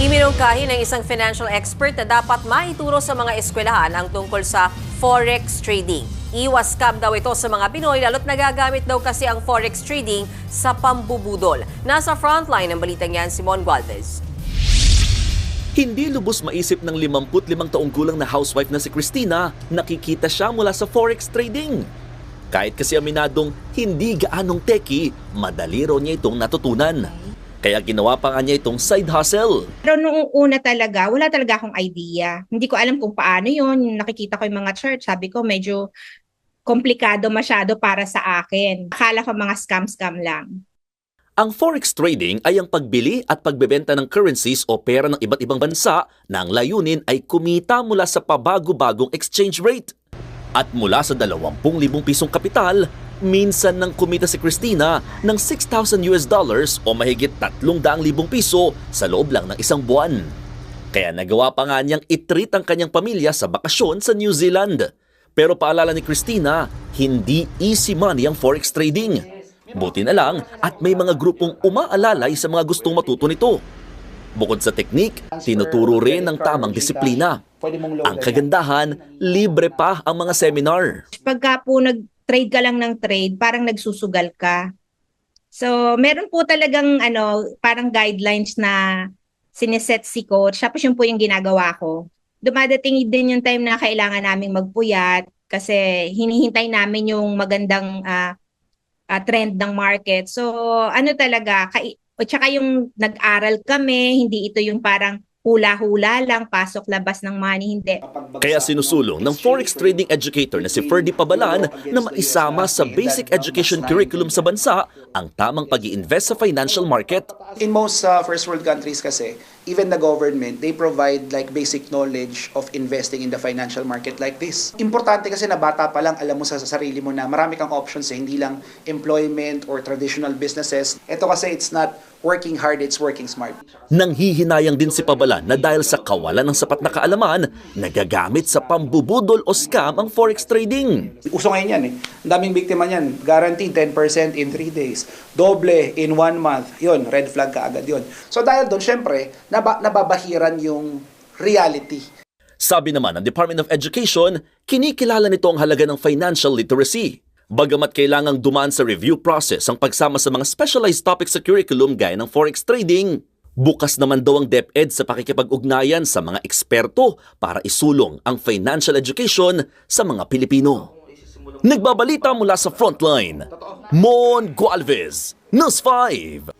Iminungkahi ng isang financial expert na dapat maituro sa mga eskwelahan ang tungkol sa forex trading. Iwas scam daw ito sa mga Pinoy lalo't nagagamit daw kasi ang forex trading sa pambubudol. Nasa frontline ng balitang yan si Mon Gualvez. Hindi lubos maisip ng 55 taong gulang na housewife na si Christina, nakikita siya mula sa forex trading. Kahit kasi aminadong hindi gaanong teki, madali raw niya itong natutunan. Kaya ginawa pa nga niya itong side hustle. Pero noong una talaga, wala talaga akong idea. Hindi ko alam kung paano yun. Nakikita ko yung mga church, sabi ko medyo komplikado masyado para sa akin. Akala ko mga scam-scam lang. Ang forex trading ay ang pagbili at pagbebenta ng currencies o pera ng iba't ibang bansa na ang layunin ay kumita mula sa pabago-bagong exchange rate. At mula sa 20,000 pisong kapital, minsan nang kumita si Christina ng 6,000 US dollars o mahigit 300,000 piso sa loob lang ng isang buwan. Kaya nagawa pa nga niyang itreat ang kanyang pamilya sa bakasyon sa New Zealand. Pero paalala ni Christina, hindi easy money ang forex trading. Buti na lang at may mga grupong umaalalay sa mga gustong matuto nito. Bukod sa teknik, tinuturo rin ng tamang disiplina. Ang kagandahan, libre pa ang mga seminar. Pagka po nag-trade ka lang ng trade, parang nagsusugal ka. So, meron po talagang ano, parang guidelines na sineset si coach. Tapos yun po yung ginagawa ko. Dumadating din yung time na kailangan naming magpuyat kasi hinihintay namin yung magandang ah, ah, trend ng market. So, ano talaga, kai- o tsaka yung nag-aral kami, hindi ito yung parang hula-hula lang, pasok-labas ng money, hindi. Kaya sinusulong ng forex trading educator na si Ferdy Pabalan na maisama sa basic education curriculum sa bansa ang tamang pag invest sa financial market. In most uh, first world countries kasi, even the government, they provide like basic knowledge of investing in the financial market like this. Importante kasi na bata pa lang, alam mo sa, sa sarili mo na marami kang options eh, hindi lang employment or traditional businesses. Ito kasi it's not working hard, it's working smart. Nanghihinayang din si Pabalan na dahil sa kawalan ng sapat na kaalaman, nagagamit sa pambubudol o scam ang forex trading. Uso ngayon yan eh. Ang daming biktima niyan. Guaranteed 10% in 3 days. Doble in 1 month. Yun, red flag ka agad yun. So dahil doon, syempre, naba, nababahiran yung reality. Sabi naman ng Department of Education, kinikilala nito ang halaga ng financial literacy. Bagamat kailangang dumaan sa review process ang pagsama sa mga specialized topics sa curriculum gaya ng forex trading, bukas naman daw ang DepEd sa pakikipag-ugnayan sa mga eksperto para isulong ang financial education sa mga Pilipino. Nagbabalita mula sa Frontline, Mon Gualvez, News 5.